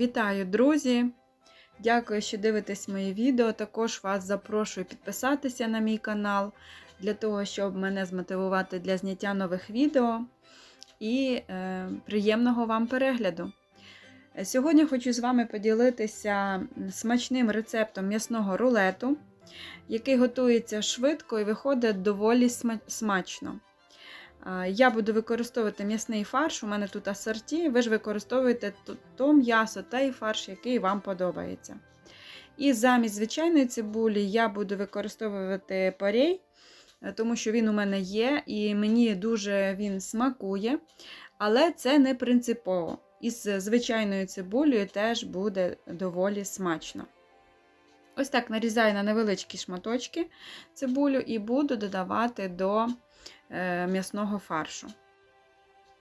Вітаю, друзі! Дякую, що дивитесь мої відео. Також вас запрошую підписатися на мій канал для того, щоб мене змотивувати для зняття нових відео. І е, приємного вам перегляду! Сьогодні хочу з вами поділитися смачним рецептом м'ясного рулету, який готується швидко і виходить доволі смачно. Я буду використовувати м'ясний фарш, у мене тут асорті, ви ж використовуєте то м'ясо і фарш, який вам подобається. І замість звичайної цибулі я буду використовувати парей, тому що він у мене є, і мені дуже він смакує. Але це не принципово. Із звичайною цибулею теж буде доволі смачно. Ось так нарізаю на невеличкі шматочки цибулю і буду додавати до Е, м'ясного фаршу.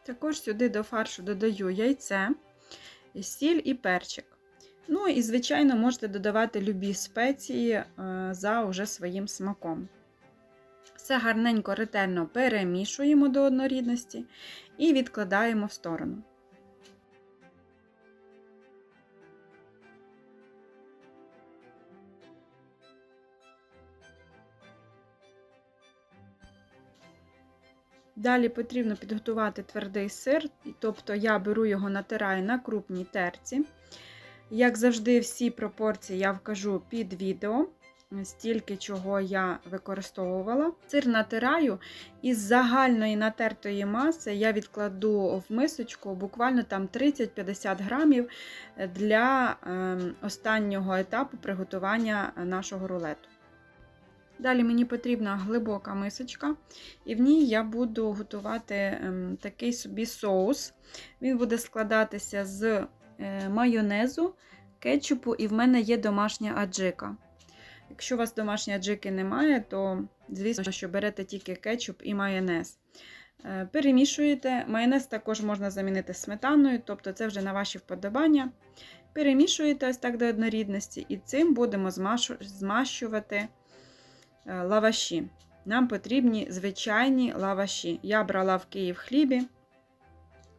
Також сюди до фаршу додаю яйце, сіль і перчик. Ну і, звичайно, можете додавати любі спеції е, за уже своїм смаком. Все гарненько, ретельно перемішуємо до однорідності і відкладаємо в сторону. Далі потрібно підготувати твердий сир, тобто я беру його натираю на крупній терці. Як завжди, всі пропорції я вкажу під відео, стільки чого я використовувала. Сир натираю із загальної натертої маси я відкладу в мисочку буквально там 30-50 грамів для ем, останнього етапу приготування нашого рулету. Далі мені потрібна глибока мисочка, і в ній я буду готувати ем, такий собі соус. Він буде складатися з е, майонезу, кетчупу, і в мене є домашня аджика. Якщо у вас домашньої аджики немає, то, звісно, що берете тільки кетчуп і майонез. Е, перемішуєте. Майонез також можна замінити сметаною, тобто це вже на ваші вподобання. Перемішуєте ось так до однорідності, і цим будемо змащувати. Е, лаваші. Нам потрібні звичайні лаваші. Я брала в Київ хлібі,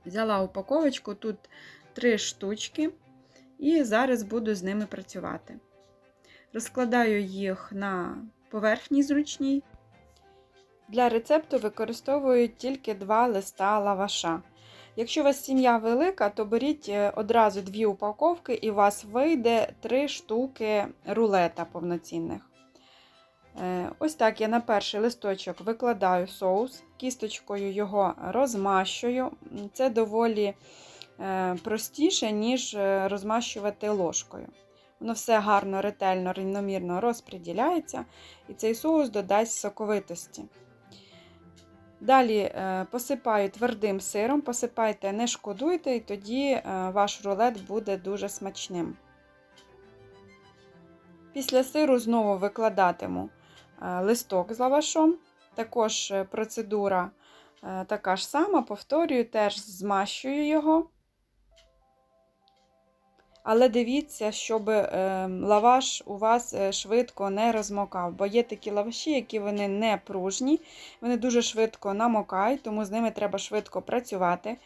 взяла упаковочку, тут три штучки, і зараз буду з ними працювати. Розкладаю їх на поверхні зручній. Для рецепту використовую тільки два листа лаваша. Якщо у вас сім'я велика, то беріть е, одразу дві упаковки, і у вас вийде три штуки рулета повноцінних. Е, ось так я на перший листочок викладаю соус, кісточкою його розмащую. Це доволі е, простіше, ніж е, розмащувати ложкою. Воно все гарно, ретельно, рівномірно розподіляється, і цей соус додасть соковитості. Далі посипаю твердим сиром, посипайте, не шкодуйте, і тоді ваш рулет буде дуже смачним. Після сиру знову викладатиму листок з лавашом. Також е, процедура е, така ж сама, повторюю, теж змащую його. Але дивіться, щоб лаваш у вас швидко не розмокав, бо є такі лаваші, які вони не пружні, вони дуже швидко намокають, тому з ними треба швидко працювати.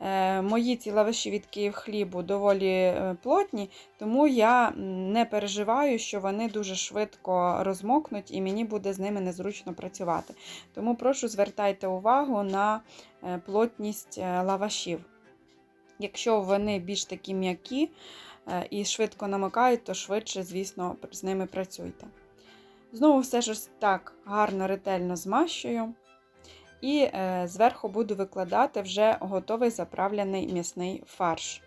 Е, мої ці лаваші від Київ хлібу доволі е, плотні, тому я не переживаю, що вони дуже швидко розмокнуть і мені буде з ними незручно працювати. Тому прошу звертайте увагу на е, плотність лавашів. Якщо вони більш такі м'які і швидко намикають, то швидше, звісно, з ними працюйте. Знову все ж так гарно, ретельно змащую. І е, зверху буду викладати вже готовий заправлений м'ясний фарш.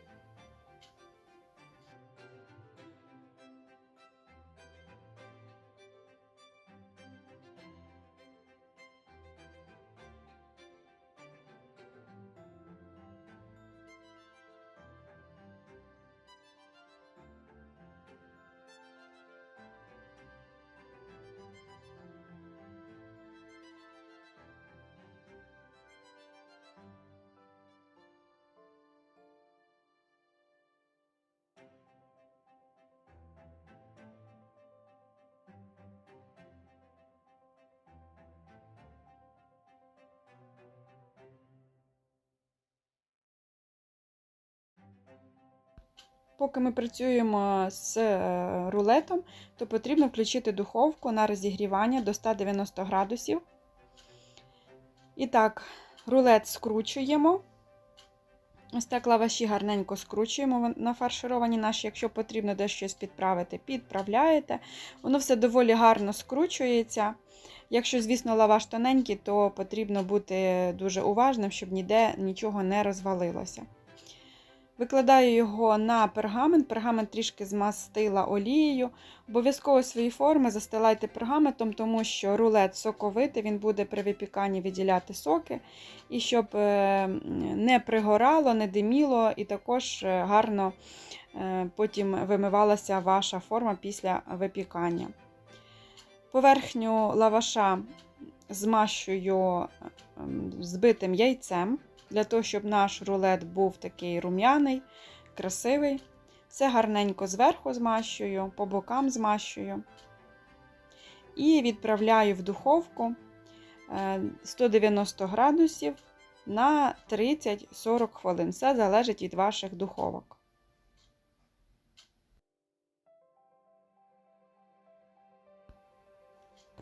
Поки ми працюємо з е, рулетом, то потрібно включити духовку на розігрівання до 190 градусів. І так, рулет скручуємо. Ось так лаваші гарненько скручуємо на фаршировані наші. Якщо потрібно десь щось підправити, підправляєте. Воно все доволі гарно скручується. Якщо, звісно, лаваш тоненький, то потрібно бути дуже уважним, щоб ніде нічого не розвалилося. Викладаю його на пергамент. Пергамент трішки змастила олією. Обов'язково свої форми застилайте пергаментом, тому що рулет соковитий, він буде при випіканні виділяти соки. І щоб е, не пригорало, не диміло, і також е, гарно е, потім вимивалася ваша форма після випікання. Поверхню лаваша змащую ем, збитим яйцем, для того, щоб наш рулет був такий рум'яний, красивий. Все гарненько зверху змащую, по бокам змащую. І відправляю в духовку е, 190 градусів на 30-40 хвилин. Все залежить від ваших духовок.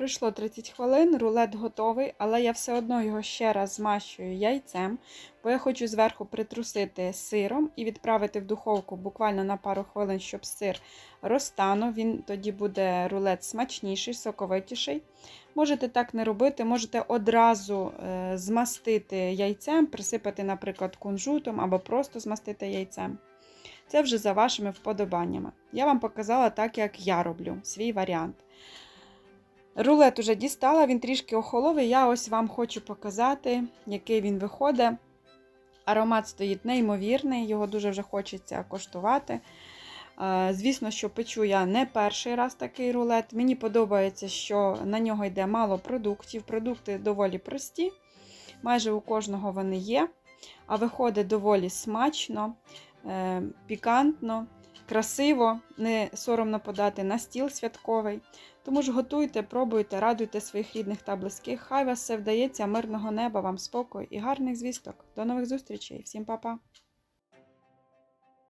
Пройшло 30 хвилин, рулет готовий, але я все одно його ще раз змащую яйцем, бо я хочу зверху притрусити сиром і відправити в духовку буквально на пару хвилин, щоб сир розтанув. Він тоді буде рулет смачніший, соковитіший. Можете так не робити, можете одразу е, змастити яйцем, присипати, наприклад, кунжутом або просто змастити яйцем. Це вже за вашими вподобаннями. Я вам показала так, як я роблю свій варіант. Рулет уже дістала, він трішки охоловий. Я ось вам хочу показати, який він виходить. Аромат стоїть неймовірний, його дуже вже хочеться коштувати. Е, Звісно, що печу я не перший раз такий рулет. Мені подобається, що на нього йде мало продуктів. Продукти доволі прості, майже у кожного вони є. А виходить доволі смачно, е, пікантно, красиво, не соромно подати на стіл святковий. Тому ж готуйте, пробуйте, радуйте своїх рідних та близьких. Хай вас все вдається, мирного неба, вам спокою і гарних звісток. До нових зустрічей. Всім па-па!